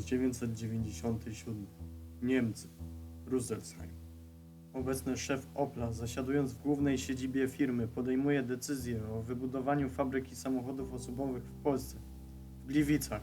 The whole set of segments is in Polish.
Rok 1997. Niemcy. Rüsselsheim. Obecny szef Opla, zasiadując w głównej siedzibie firmy, podejmuje decyzję o wybudowaniu fabryki samochodów osobowych w Polsce, w Gliwicach.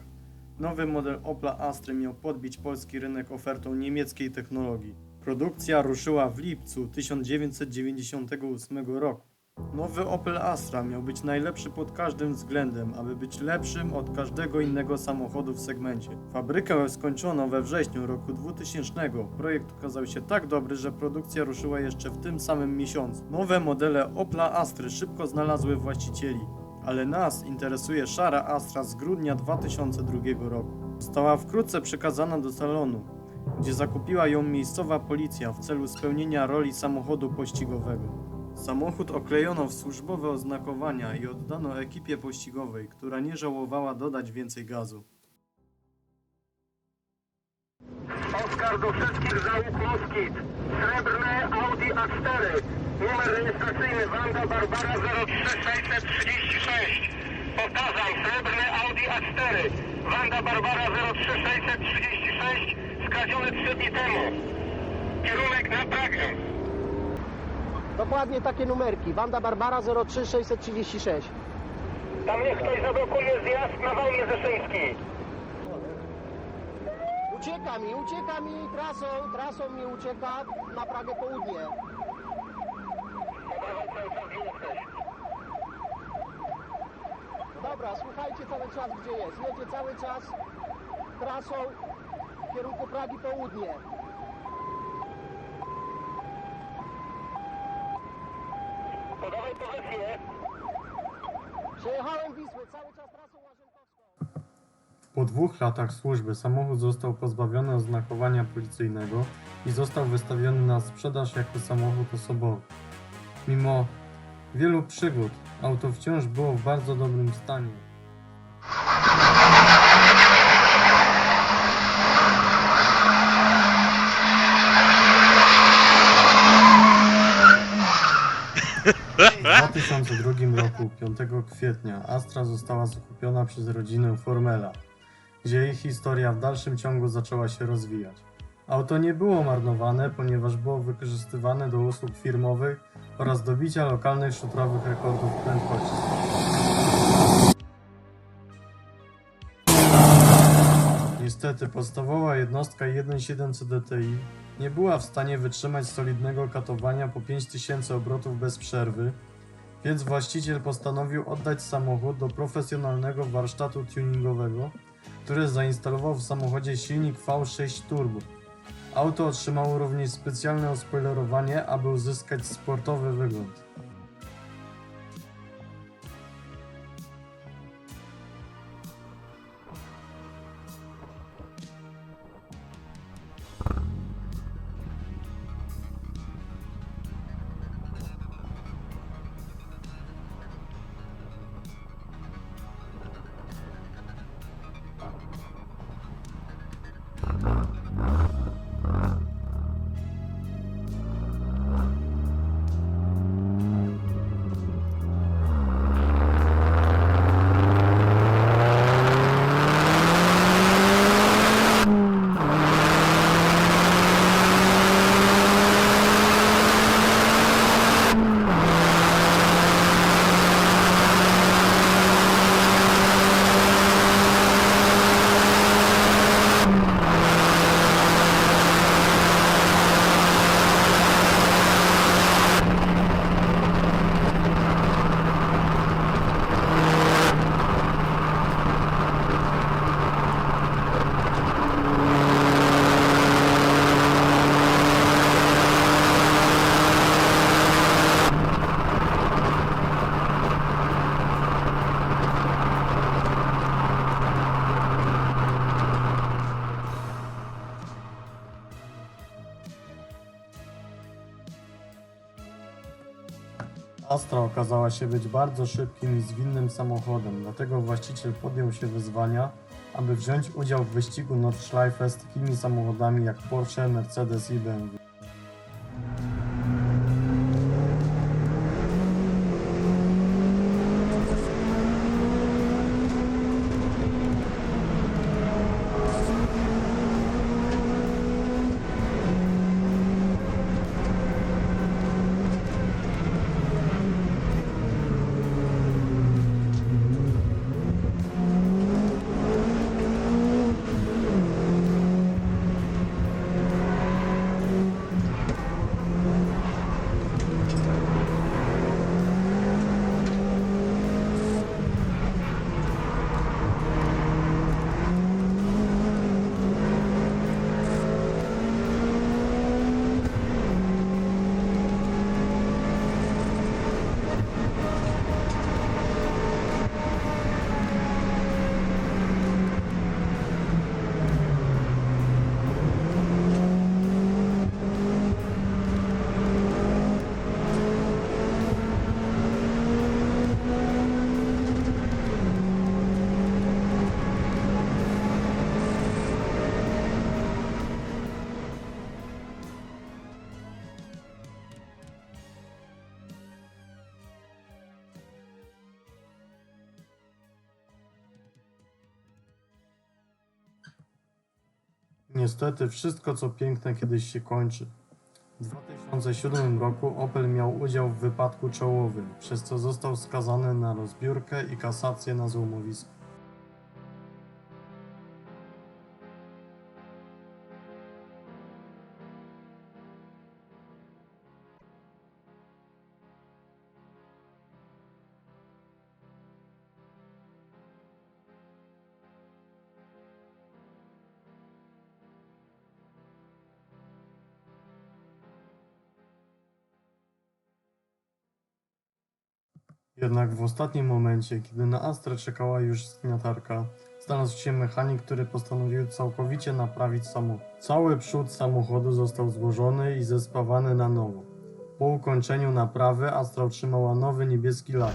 Nowy model Opla Astry miał podbić polski rynek ofertą niemieckiej technologii. Produkcja ruszyła w lipcu 1998 roku. Nowy Opel Astra miał być najlepszy pod każdym względem, aby być lepszym od każdego innego samochodu w segmencie. Fabrykę skończono we wrześniu roku 2000. Projekt okazał się tak dobry, że produkcja ruszyła jeszcze w tym samym miesiącu. Nowe modele Opla Astry szybko znalazły właścicieli, ale nas interesuje szara Astra z grudnia 2002 roku. Została wkrótce przekazana do salonu, gdzie zakupiła ją miejscowa policja w celu spełnienia roli samochodu pościgowego. Samochód oklejono w służbowe oznakowania i oddano ekipie pościgowej, która nie żałowała dodać więcej gazu. Oskar do wszystkich załóg Moskit. Srebrne Audi A4. Numer rejestracyjny Wanda Barbara 03636. Powtarzam, srebrne Audi A4. Wanda Barbara 03636. Skradzione 3 dni temu. Kierunek na Pragę. Dokładnie takie numerki. Wanda Barbara 03636. Tam niech ktoś zablokuje zjazd na Wałnie Zeszyński. Ucieka mi, ucieka mi trasą, trasą mi ucieka na Pragę Południe. Dobra, słuchajcie cały czas gdzie jest. Jedzie cały czas trasą w kierunku Pragi Południe. Podawaj pozycję. Przejechałem Wisły cały czas trasą Łazienkowską. Po dwóch latach służby samochód został pozbawiony oznakowania policyjnego i został wystawiony na sprzedaż jako samochód osobowy. Mimo wielu przygód, auto wciąż było w bardzo dobrym stanie. W 2002 roku, 5 kwietnia, Astra została zakupiona przez rodzinę Formela, gdzie jej historia w dalszym ciągu zaczęła się rozwijać. Auto nie było marnowane, ponieważ było wykorzystywane do usług firmowych oraz do bicia lokalnych szutrowych rekordów prędkości. Niestety podstawowa jednostka 1700 DTI nie była w stanie wytrzymać solidnego katowania po 5000 obrotów bez przerwy, więc właściciel postanowił oddać samochód do profesjonalnego warsztatu tuningowego, który zainstalował w samochodzie silnik V6 Turbo. Auto otrzymało również specjalne ospoilerowanie, aby uzyskać sportowy wygląd. Astra okazała się być bardzo szybkim i zwinnym samochodem, dlatego właściciel podjął się wyzwania, aby wziąć udział w wyścigu Nordschleife z takimi samochodami jak Porsche, Mercedes i BMW. Niestety wszystko co piękne kiedyś się kończy. W 2007 roku Opel miał udział w wypadku czołowym, przez co został skazany na rozbiórkę i kasację na złomowisku. Jednak w ostatnim momencie, kiedy na Astrę czekała już zgniatarka, znalazł się mechanik, który postanowił całkowicie naprawić samochód. Cały przód samochodu został złożony i zespawany na nowo. Po ukończeniu naprawy Astra otrzymała nowy niebieski lak.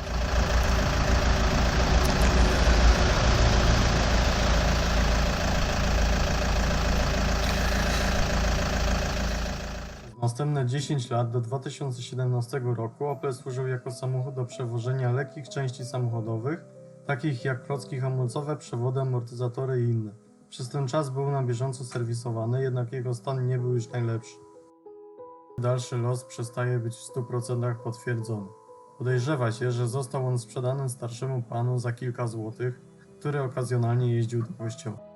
Następne 10 lat do 2017 roku Opel służył jako samochód do przewożenia lekkich części samochodowych, takich jak klocki hamulcowe, przewody, amortyzatory i inne. Przez ten czas był na bieżąco serwisowany, jednak jego stan nie był już najlepszy. Dalszy los przestaje być w 100% potwierdzony. Podejrzewa się, że został on sprzedany starszemu panu za kilka złotych, który okazjonalnie jeździł do kościoła.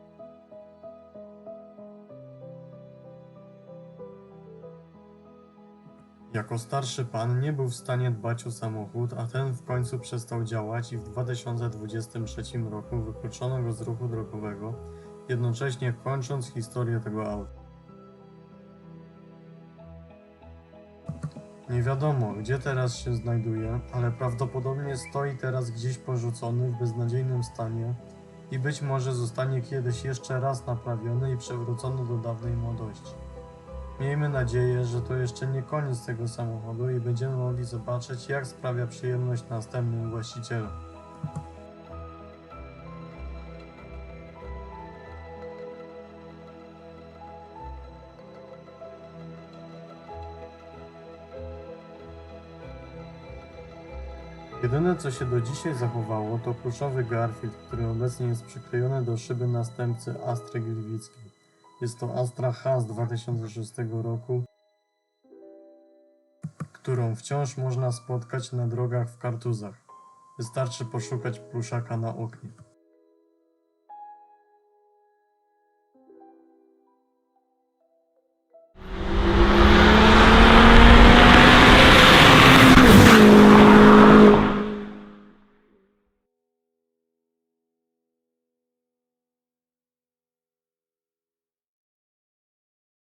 Jako starszy pan nie był w stanie dbać o samochód, a ten w końcu przestał działać i w 2023 roku wykluczono go z ruchu drogowego, jednocześnie kończąc historię tego auta. Nie wiadomo, gdzie teraz się znajduje, ale prawdopodobnie stoi teraz gdzieś porzucony w beznadziejnym stanie i być może zostanie kiedyś jeszcze raz naprawiony i przywrócony do dawnej młodości. Miejmy nadzieję, że to jeszcze nie koniec tego samochodu i będziemy mogli zobaczyć, jak sprawia przyjemność następnym właścicielom. Jedyne co się do dzisiaj zachowało to pluszowy Garfield, który obecnie jest przyklejony do szyby następcy Astry Gliwickiej. Jest to Astra H z 2006 roku, którą wciąż można spotkać na drogach w kartuzach. Wystarczy poszukać pluszaka na oknie.